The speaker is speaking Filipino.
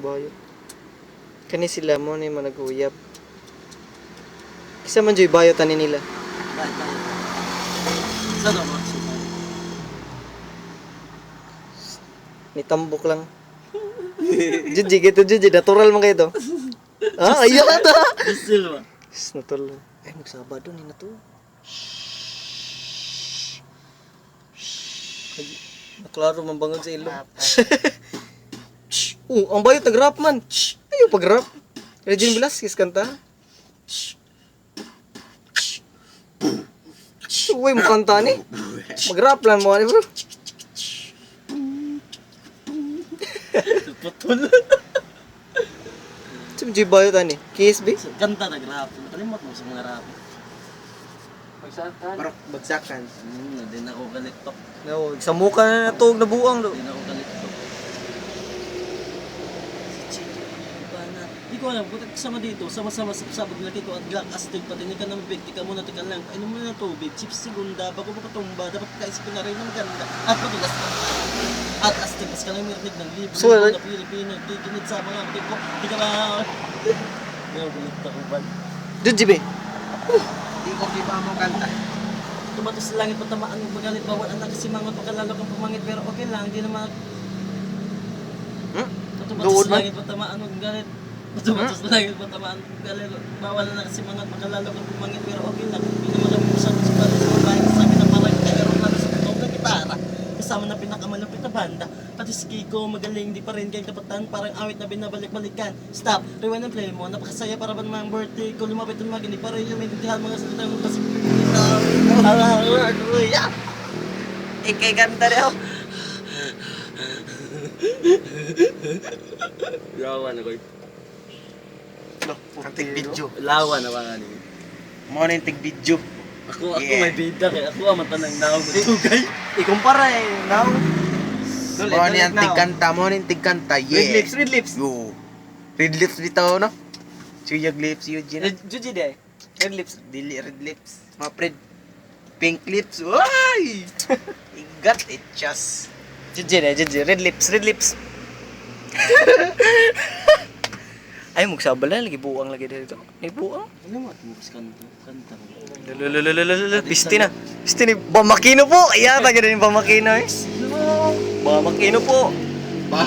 Bayot. Kani sila mo ni man nag-uyab. Kisa man joy bayot ani nila. Ako? Nitambok lang. Juji gitu Juji natural man kayo to. Ah, ta. Still ba? Is natural. Ay magsabado ni na to. Ay, Naklaro man bangod sa ilong. Oh, ang bayot nag-rap man. Ayaw pag-rap. Regine Velasquez kanta. Uy, mo kanta ni. Mag-rap lang mo, ano bro? Putol. Sumji bayot ani. KSB? Kanta nag-rap. Kalimot mo sa mga rap. Parang bagsakan. Hmm, hindi na ako galiktok. No, sa mukha na na buang do. Hindi na ako galiktok. Si Chico, iba na. Di ko alam, kung kasama dito, sama-sama sa sabag na dito at black astig pati ka ng big, tika muna, tika lang. Inom mo na tubig, chips segunda, bago makatumba, dapat kaisipin na rin ng ganda. At matulas ka. At astig, mas ka lang marinig ng libre So, na like- Pilipino, di kinid sa mga kapatid ko, di ka ba... Hindi ako galiktok ko ba? Juji be. Di ko kipa mo kanta. Tumatos sa langit, patamaan mo magalit, bawal anak kasi mga pagkalalo kang pumangit, pero okay lang, di naman Hmm? Tumatos sa langit, patamaan mo galit. Tumatos sa langit, patamaan mo galit. Bawal na kasi mga makalalo kang pumangit, pero okay lang. Hindi naman lang sa sa bali sa babae, sabi na parang kagaroon na sa tunog na gitara. Kasama na pinakamalapit na banda. Pati si Kiko, magaling, di pa rin kay kapatan, parang awit na binabalik-balikan. Stop, rewind and play mo, napakasaya para ba naman birthday ko, lumapit ng mga hindi pa rin yung maintindihan mga salita mo kasi Ikay kanta daw. Lawan ako. Ang tig video. Lawan na mga ni. Mo na yung tig video. Ako, ako Yeah. may bida kay ako ang matanang naong matugay. Ikumpara eh. Now. Mo na yung tig kanta. Mo na yung tig kanta. Yeah. Red lips, red lips. Yo. Red lips bitaw no? Suyag lips yun dyan. Juji de. Red lips. Dili red lips. Mga pred. Pink lips. Why? I got it just. Juji de, Juji. Red lips, red lips. Ay, magsabala. Lagi buang lagi dito. May buang. Ano mo? Tumus kanta. Kanta. Lalalalala. Pisti na. Pisti ni Bamakino po. Ayan, taga din Bamakino eh. Bamakino po. Baka